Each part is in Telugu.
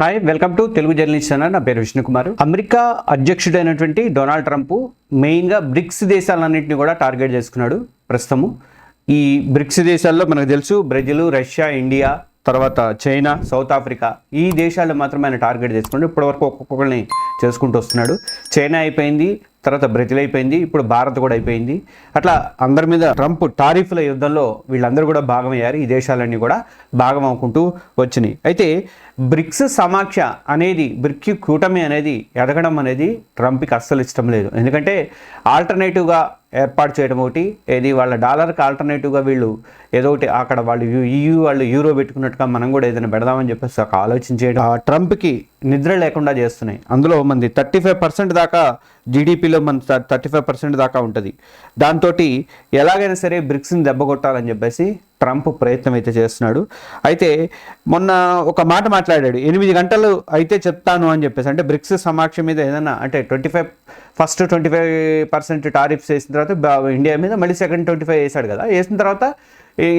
Hi welcome to Telugu journalist channel నా పేరు విష్ణుకుమార్. అమెరికా అధ్యక్షుడైనటువంటి డొనాల్డ్ ట్రంప్ మెయిన్గా బ్రిక్స్ దేశాలన్నింటినీ కూడా టార్గెట్ చేసుకున్నాడు ప్రస్తుతము. ఈ బ్రిక్స్ దేశాల్లో మనకు తెలుసు బ్రెజిల్ రష్యా ఇండియా తర్వాత చైనా సౌత్ ఆఫ్రికా ఈ దేశాలు మాత్రమే ఆయన టార్గెట్ చేసుకుంటూ ఇప్పటివరకు ఒక్కొక్కరిని చేసుకుంటూ వస్తున్నాడు. చైనా అయిపోయింది తర్వాత బ్రెజిల్ అయిపోయింది ఇప్పుడు భారత్ కూడా అయిపోయింది. అట్లా అందరి మీద ట్రంప్ టారిఫ్ల యుద్ధంలో వీళ్ళందరూ కూడా భాగమయ్యారు. ఈ దేశాలన్నీ కూడా భాగం అవుకుంటూ వచ్చినాయి. అయితే బ్రిక్స్ సమాఖ్య అనేది బ్రిక్ కూటమి అనేది ఎదగడం అనేది ట్రంప్కి అస్సలు ఇష్టం లేదు. ఎందుకంటే ఆల్టర్నేటివ్గా ఏర్పాటు చేయడం ఒకటి ఏది వాళ్ళ డాలర్కి ఆల్టర్నేటివ్గా వీళ్ళు ఏదో ఒకటి అక్కడ వాళ్ళు ఈయూ వాళ్ళు యూరో పెట్టుకున్నట్టుగా మనం కూడా ఏదైనా పెడదామని చెప్పేసి ఒక ఆలోచన చేయడం ఆ ట్రంప్కి నిద్ర లేకుండా చేస్తున్నాయి. అందులో మంది థర్టీ ఫైవ్ పర్సెంట్ దాకా జీడిపిలో మన థర్టీ ఫైవ్ పర్సెంట్ దాకా ఉంటుంది. దాంతో ఎలాగైనా సరే బ్రిక్స్ని దెబ్బ కొట్టాలని చెప్పేసి ట్రంప్ ప్రయత్నం అయితే చేస్తున్నాడు. అయితే మొన్న ఒక మాట మాట్లాడాడు. ఎనిమిది గంటలు అయితే చెప్తాను అని చెప్పేసి. అంటే బ్రిక్స్ సమాక్షం మీద ఏదైనా అంటే twenty five first twenty five percent tariffs వేసిన తర్వాత ఇండియా మీద మళ్ళీ సెకండ్ ట్వంటీ ఫైవ్ వేసాడు కదా. వేసిన తర్వాత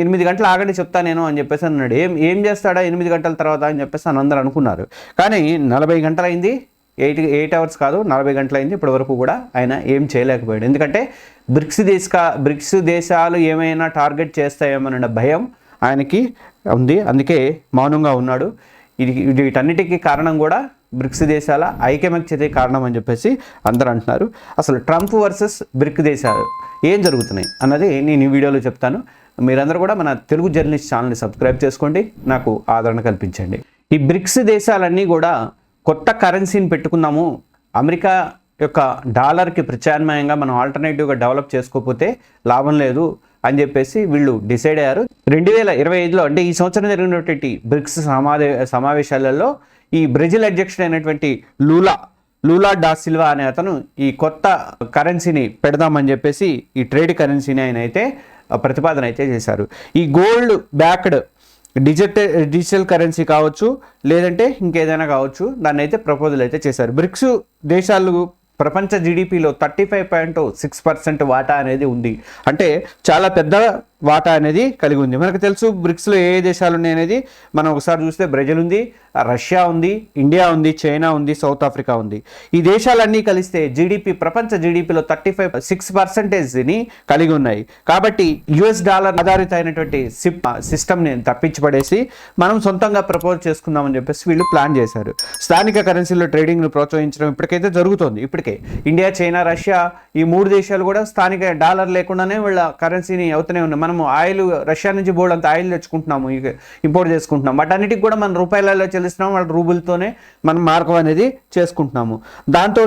ఎనిమిది గంటలు ఆగండి చెప్తా నేను అని చెప్పేసి అన్నాడు. ఏం ఏం చేస్తాడా ఎనిమిది గంటల తర్వాత అని చెప్పేసి అని అందరూ అనుకున్నారు. కానీ నలభై గంటలైంది. అయింది ఎయిట్ ఎయిట్ అవర్స్ కాదు నలభై గంటలైంది. అయింది ఇప్పటి వరకు కూడా ఆయన ఏం చేయలేకపోయాడు. ఎందుకంటే బ్రిక్స్ దేశ బ్రిక్స్ దేశాలు ఏమైనా టార్గెట్ చేస్తాయేమన్న భయం ఆయనకి ఉంది. అందుకే మౌనంగా ఉన్నాడు. ఇది వీటన్నిటికీ కారణం కూడా బ్రిక్స్ దేశాల ఐకమత్యతే కారణం అని చెప్పేసి అందరూ అంటున్నారు. అసలు ట్రంప్ వర్సెస్ బ్రిక్ దేశాలు ఏం జరుగుతున్నాయి అన్నది నేను ఈ వీడియోలో చెప్తాను. మీరందరూ కూడా మన తెలుగు జర్నలిస్ట్ ఛానల్ని సబ్స్క్రైబ్ చేసుకోండి. నాకు ఆదరణ కల్పించండి. ఈ బ్రిక్స్ దేశాలన్నీ కూడా కొత్త కరెన్సీని పెట్టుకున్నాము. అమెరికా యొక్క డాలర్కి ప్రత్యామ్నాయంగా మనం ఆల్టర్నేటివ్గా డెవలప్ చేసుకోకపోతే లాభం లేదు అని చెప్పేసి వీళ్ళు డిసైడ్ అయ్యారు. రెండు వేల ఇరవై ఐదులో అంటే ఈ సంవత్సరం జరిగినటువంటి బ్రిక్స్ సమావే సమావేశాలలో ఈ బ్రెజిల్ అధ్యక్షుడైనటువంటి లూలా లూలా డా సిల్వా అనే అతను ఈ కొత్త కరెన్సీని పెడదామని చెప్పేసి ఈ ట్రేడ్ కరెన్సీని ఆయన అయితే ప్రతిపాదన అయితే చేశారు. ఈ gold backed digital digital currency కావచ్చు లేదంటే ఇంకేదైనా కావచ్చు దాన్ని అయితే ప్రపోజల్ అయితే చేశారు. బ్రిక్స్ దేశాలు ప్రపంచ జీడిపిలో thirty five point six percent వాటా అనేది ఉంది. అంటే చాలా పెద్ద వాటా అనేది కలిగి ఉంది. మనకు తెలుసు బ్రిక్స్లో ఏ దేశాలు ఉన్నాయి అనేది. మనం ఒకసారి చూస్తే బ్రెజిల్ ఉంది రష్యా ఉంది ఇండియా ఉంది చైనా ఉంది సౌత్ ఆఫ్రికా ఉంది. ఈ దేశాలన్నీ కలిస్తే జీడిపి ప్రపంచ జీడిపిలో థర్టీ ఫైవ్ సిక్స్ పర్సెంటేజ్ని కలిగి ఉన్నాయి. కాబట్టి యుఎస్ డాలర్ ఆధారిత అయినటువంటి సిప్ సిస్టమ్ని తప్పించబడేసి మనం సొంతంగా ప్రపోజ్ చేసుకుందామని చెప్పేసి వీళ్ళు ప్లాన్ చేశారు. స్థానిక కరెన్సీలో ట్రేడింగ్ను ప్రోత్సహించడం ఇప్పటికైతే జరుగుతోంది. ఇప్పటికే ఇండియా చైనా రష్యా ఈ మూడు దేశాలు కూడా స్థానిక డాలర్ లేకుండానే వీళ్ళ కరెన్సీని అవుతూనే ఉన్నాయి. మనము ఆయిల్ రష్యా నుంచి బోర్డు అంత ఆయిల్ తెచ్చుకుంటున్నాము ఇంపోర్ట్ చేసుకుంటున్నాం వాటన్నిటికి కూడా మనం రూపాయలలో చెల్లిస్తున్నాం వాళ్ళ రూబుల్తోనే మనం మార్గం అనేది చేసుకుంటున్నాము. దాంతో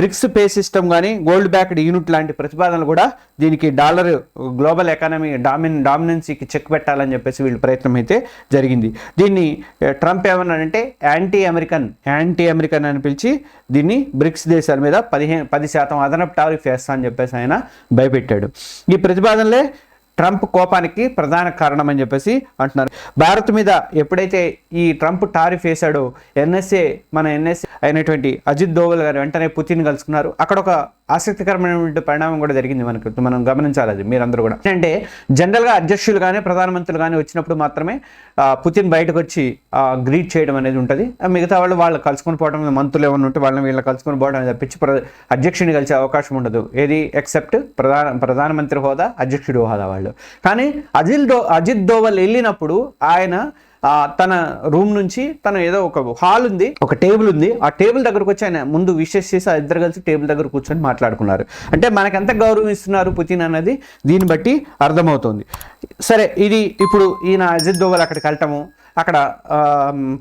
బ్రిక్స్ పే సిస్టమ్ కానీ గోల్డ్ బ్యాక్డ్ యూనిట్ లాంటి ప్రతిపాదనలు కూడా దీనికి డాలర్ గ్లోబల్ ఎకానమీ డామిన్ డామినెన్సీకి చెక్ పెట్టాలని చెప్పేసి వీళ్ళు ప్రయత్నం అయితే జరిగింది. దీన్ని ట్రంప్ ఏమన్నాడంటే యాంటీ అమెరికన్ యాంటీ అమెరికన్ అని పిలిచి దీన్ని బ్రిక్స్ దేశాల మీద పదిహేను పది శాతం అదనపు టారిఫ్ వేస్తా అని చెప్పేసి ఆయన భయపెట్టాడు. ఈ ప్రతిపాదనలే ట్రంప్ కోపానికి ప్రధాన కారణం అని చెప్పేసి అంటున్నారు. భారత్ మీద ఎప్పుడైతే ఈ ట్రంప్ టారిఫ్ వేశాడో ఎన్ఎస్ఏ మన ఎన్ఎస్ఏ అయినటువంటి అజిత్ దోవల్ గారు వెంటనే పుతిన్ కలుసుకున్నారు. అక్కడ ఒక ఆసక్తికరమైనటువంటి పరిణామం కూడా జరిగింది మనకు. మనం గమనించాలి అది మీరందరూ కూడా. అంటే జనరల్గా అధ్యక్షులు కానీ ప్రధానమంత్రులు కానీ వచ్చినప్పుడు మాత్రమే పుతిన్ బయటకు వచ్చి గ్రీట్ చేయడం అనేది ఉంటుంది. ఆ, మిగతా వాళ్ళు వాళ్ళు కలుసుకొని పోవడం మంత్రులు ఏమైనా ఉంటే వాళ్ళని వీళ్ళని కలుసుకొని పోవడం అనేది తప్పించి ప్ర- అధ్యక్షుడిని కలిసే అవకాశం ఉండదు. ఏది? ఎక్సెప్ట్ ప్రధాన ప్రధానమంత్రి హోదా అధ్యక్షుడి హోదా వాళ్ళు. కానీ అజిల్ డో అజిత్ దోవల్ వెళ్ళినప్పుడు ఆయన తన రూమ్ నుంచి తన ఏదో ఒక హాల్ ఉంది ఒక టేబుల్ ఉంది. ఆ టేబుల్ దగ్గరకు వచ్చి ఆయన ముందు విషెస్ చేసి ఆ ఇద్దరు కలిసి టేబుల్ దగ్గర కూర్చొని మాట్లాడుకున్నారు. అంటే మనకు ఎంత గౌరవం ఇస్తున్నారు పుతిన్ అన్నది దీన్ని బట్టి అర్థమవుతుంది. సరే ఇది ఇప్పుడు ఈయన అజిత్ దోవల్ అక్కడికి వెళ్ళటము అక్కడ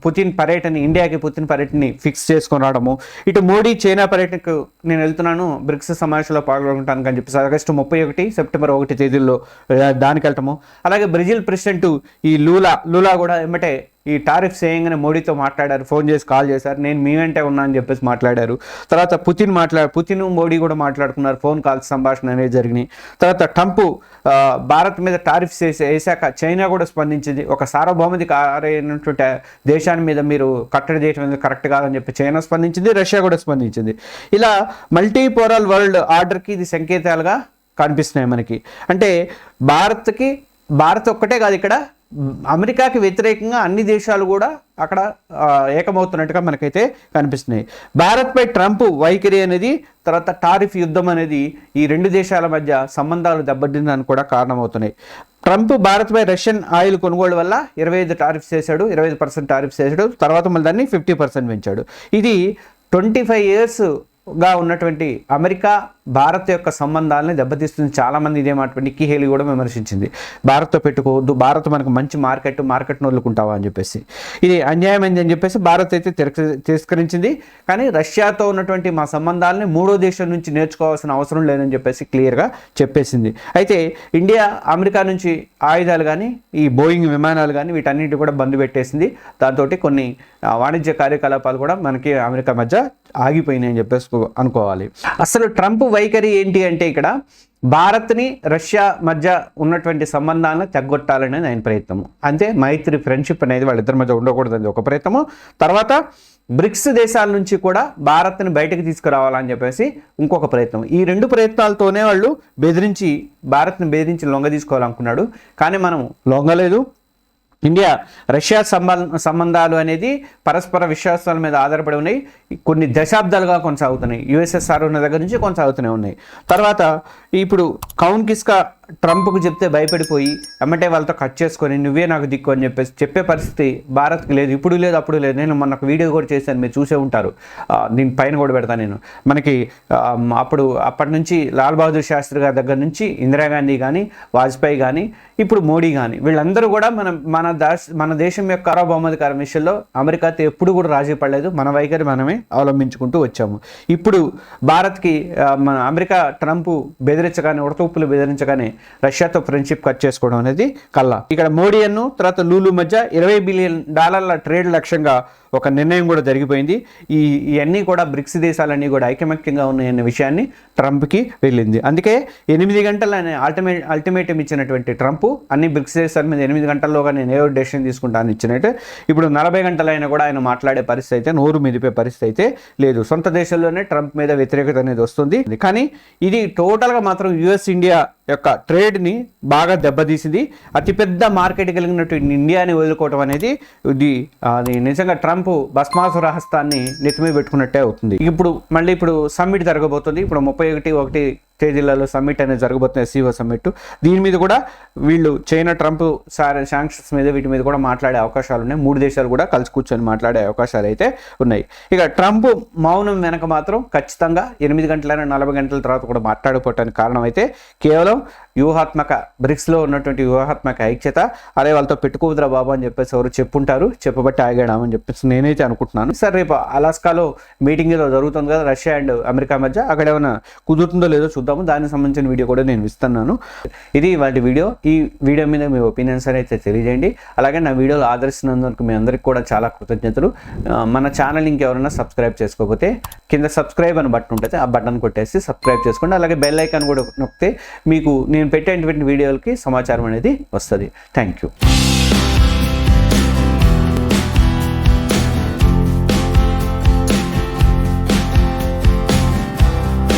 పుతిన్ పర్యటన ఇండియాకి పుతిన్ పర్యటనని ఫిక్స్ చేసుకొని రావడము. ఇటు మోడీ చైనా పర్యటనకు నేను వెళ్తున్నాను బ్రిక్స్ సమావేశంలో పాల్గొంటాను అని చెప్పేసి ఆగస్టు ముప్పై ఒకటి సెప్టెంబర్ ఒకటి తేదీల్లో దానికి వెళ్ళటము అలాగే బ్రెజిల్ ప్రెసిడెంట్ ఈ లూలా లూలా కూడా ఏమంటే ఈ టారిఫ్ చేయంగానే మోడీతో మాట్లాడారు ఫోన్ చేసి కాల్ చేశారు నేను మీ వెంటే ఉన్నా అని చెప్పేసి మాట్లాడారు. తర్వాత పుతిన్ మాట్లా పుతిన్ మోడీ కూడా మాట్లాడుకున్నారు ఫోన్ కాల్స్ సంభాషణ అనేది జరిగినాయి. తర్వాత ట్రంప్ భారత్ మీద టారిఫ్స్ వేసి వేసాక చైనా కూడా స్పందించింది ఒక సార్వభౌమది కారైనటువంటి దేశాన్ని మీద మీరు కట్టడి చేయడం అనేది కరెక్ట్ కాదని చెప్పి చైనా స్పందించింది రష్యా కూడా స్పందించింది. ఇలా మల్టీపోరల్ వరల్డ్ ఆర్డర్కి ఇది సంకేతాలుగా కనిపిస్తున్నాయి మనకి. అంటే భారత్కి భారత్ ఒక్కటే కాదు ఇక్కడ అమెరికాకి వ్యతిరేకంగా అన్ని దేశాలు కూడా అక్కడ ఏకమవుతున్నట్టుగా మనకైతే కనిపిస్తున్నాయి. భారత్పై ట్రంప్ వైఖరి అనేది తర్వాత టారిఫ్ యుద్ధం అనేది ఈ రెండు దేశాల మధ్య సంబంధాలు దెబ్బతిందని కూడా కారణమవుతున్నాయి. ట్రంప్ భారత్పై రష్యన్ ఆయిల్ కొనుగోలు వల్ల ఇరవై ఐదు టారిఫ్స్ చేశాడు ఇరవై ఐదు పర్సెంట్ టారిఫ్స్ చేశాడు తర్వాత మళ్ళీ దాన్ని ఫిఫ్టీ పర్సెంట్ పెంచాడు. ఇది ట్వంటీ ఫైవ్ ఇయర్స్గా ఉన్నటువంటి అమెరికా భారత్ యొక్క సంబంధాలని దెబ్బతీస్తుంది. చాలామంది ఇదే మాట నిక్కీ హేలీ కూడా విమర్శించింది. భారత్తో పెట్టుకోవద్దు. భారత్ మనకు మంచి మార్కెట్ మార్కెట్ నోళ్ళుకుంటావా అని చెప్పేసి. ఇది అన్యాయమైంది అని చెప్పేసి భారత్ అయితే తిరస్కరించింది. కానీ రష్యాతో ఉన్నటువంటి మా సంబంధాలని మూడో దేశం నుంచి నేర్చుకోవాల్సిన అవసరం లేదని చెప్పేసి క్లియర్గా చెప్పేసింది. అయితే ఇండియా అమెరికా నుంచి ఆయుధాలు కానీ ఈ బోయింగ్ విమానాలు కానీ వీటన్నిటి కూడా బంద్ పెట్టేసింది. దాంతో కొన్ని వాణిజ్య కార్యకలాపాలు కూడా మనకి అమెరికా మధ్య ఆగిపోయినాయి అని చెప్పేసి అనుకోవాలి. అసలు ట్రంప్ వైఖరి ఏంటి అంటే ఇక్కడ భారత్ని రష్యా మధ్య ఉన్నటువంటి సంబంధాలను తగ్గొట్టాలనేది ఆయన ప్రయత్నం అంతే మైత్రి ఫ్రెండ్షిప్ అనేది వాళ్ళిద్దరి మధ్య ఉండకూడదని ఒక ప్రయత్నము. తర్వాత బ్రిక్స్ దేశాల నుంచి కూడా భారత్ని బయటకు తీసుకురావాలని చెప్పేసి ఇంకొక ప్రయత్నం. ఈ రెండు ప్రయత్నాలతోనే వాళ్ళు బెదిరించి భారత్ని బెదిరించి లొంగ తీసుకోవాలనుకున్నాడు. కానీ మనం లొంగలేదు. ఇండియా రష్యా సంబంధ సంబంధాలు అనేది పరస్పర విశ్వాసాల మీద ఆధారపడి ఉన్నాయి. కొన్ని దశాబ్దాలుగా కొనసాగుతున్నాయి. యుఎస్ఎస్ఆర్ ఉన్న దగ్గర నుంచి కొనసాగుతూనే ఉన్నాయి. తర్వాత ఇప్పుడు కౌన్ కిస్కా ట్రంప్కు చెప్తే భయపడిపోయి ఎమ్మటే వాళ్ళతో కట్ చేసుకొని నువ్వే నాకు దిక్కు అని చెప్పేసి చెప్పే పరిస్థితి భారత్కి లేదు ఇప్పుడు లేదు అప్పుడు లేదు. నేను మొన్న ఒక వీడియో కూడా చేశాను మీరు చూసే ఉంటారు. దీని పైన కూడా పెడతాను నేను. మనకి అప్పుడు అప్పటి నుంచి లాల్ బహదూర్ శాస్త్రి గారి దగ్గర నుంచి ఇందిరాగాంధీ కానీ వాజ్పేయి కానీ ఇప్పుడు మోడీ కానీ వీళ్ళందరూ కూడా మన మన దేశ మన దేశం యొక్క సార్వభౌమాధికారం విషయంలో అమెరికాతో ఎప్పుడు కూడా రాజీ పడలేదు. మన వైఖరి మనమే అవలంబించుకుంటూ వచ్చాము. ఇప్పుడు భారత్కి మన అమెరికా ట్రంప్ బెదిరించగానే ఉడతూపులు బెదిరించగానే రష్యాతో ఫ్రెండ్షిప్ కట్ చేసుకోవడం అనేది కల్లా. ఇక్కడ మోడీ తర్వాత లూలు మధ్య ఇరవై బిలియన్ డాలర్ల ట్రేడ్ లక్ష్యంగా ఒక నిర్ణయం కూడా జరిగిపోయింది. ఈ ఇవన్నీ కూడా బ్రిక్స్ దేశాలన్నీ కూడా ఐకమత్యంగా ఉన్నాయన్న విషయాన్ని ట్రంప్కి వెళ్ళింది. అందుకే ఎనిమిది గంటల అల్టిమేట్ అల్టిమేటం ఇచ్చినటువంటి ట్రంప్ అన్ని బ్రిక్స్ దేశాల మీద ఎనిమిది గంటల్లోగా నేను ఏదో డెసిషన్ తీసుకుంటాను ఇచ్చినట్టు ఇప్పుడు నలభై గంటలైనా కూడా ఆయన మాట్లాడే పరిస్థితి అయితే నోరు మెదిపే పరిస్థితి అయితే లేదు. సొంత దేశంలోనే ట్రంప్ మీద వ్యతిరేకత అనేది వస్తుంది. కానీ ఇది టోటల్గా మాత్రం యుఎస్ ఇండియా యొక్క ట్రేడ్ని బాగా దెబ్బతీసింది. అతిపెద్ద మార్కెట్ కలిగినటువంటి ఇండియాని వదులుకోవటం అనేది ఇది అది నిజంగా ట్రంప్ భస్మాసుర హస్తాన్ని నెత్తిమీ పెట్టుకున్నట్టే అవుతుంది. ఇప్పుడు మళ్ళీ ఇప్పుడు సమ్మిట్ జరగబోతుంది. ఇప్పుడు ముప్పై ఒకటి ఒకటి తేదీలలో సమ్మిట్ అనేది జరగబోతుంది ఎస్సీఓ సమ్మిట్. దీని మీద కూడా వీళ్ళు చైనా ట్రంప్ సార్ శాంక్షన్స్ మీద వీటి మీద కూడా మాట్లాడే అవకాశాలు ఉన్నాయి. మూడు దేశాలు కూడా కలిసి కూర్చొని మాట్లాడే అవకాశాలు అయితే ఉన్నాయి. ఇక ట్రంప్ మౌనం వెనక మాత్రం ఖచ్చితంగా ఎనిమిది గంటలైన నలభై గంటల తర్వాత కూడా మాట్లాడుకోవటానికి కారణం అయితే కేవలం వ్యూహాత్మక బ్రిక్స్లో ఉన్నటువంటి వ్యూహాత్మక ఐక్యత అదే వాళ్ళతో పెట్టుకోవద్దురా బాబు అని చెప్పేసి ఎవరు చెప్పుంటారు చెప్పబట్టి ఆగాడామని చెప్పేసి నేనైతే అనుకుంటున్నాను. సరే రేపు అలాస్కాలో మీటింగ్ ఏదో జరుగుతుంది కదా రష్యా అండ్ అమెరికా మధ్య అక్కడ ఏమైనా కుదురుతుందో లేదో చూద్దాము. దానికి సంబంధించిన వీడియో కూడా నేను ఇస్తున్నాను. ఇది వాటి వీడియో. ఈ వీడియో మీద మీ ఒపీనియన్స్ అయితే తెలియజేయండి. అలాగే నా వీడియోలు ఆదరిస్తున్నందుకు మీ అందరికీ కూడా చాలా కృతజ్ఞతలు. మన ఛానల్ ఇంకెవరైనా సబ్స్క్రైబ్ చేసుకోకపోతే కింద సబ్స్క్రైబ్ అని బటన్ ఉంటుంది. ఆ బటన్ కొట్టేసి సబ్స్క్రైబ్ చేసుకోండి. అలాగే బెల్ ఐకాన్ కూడా నొక్కితే మీకు నేను పెట్టేటువంటి వీడియోలకి సమాచారం అనేది వస్తుంది. Thank you.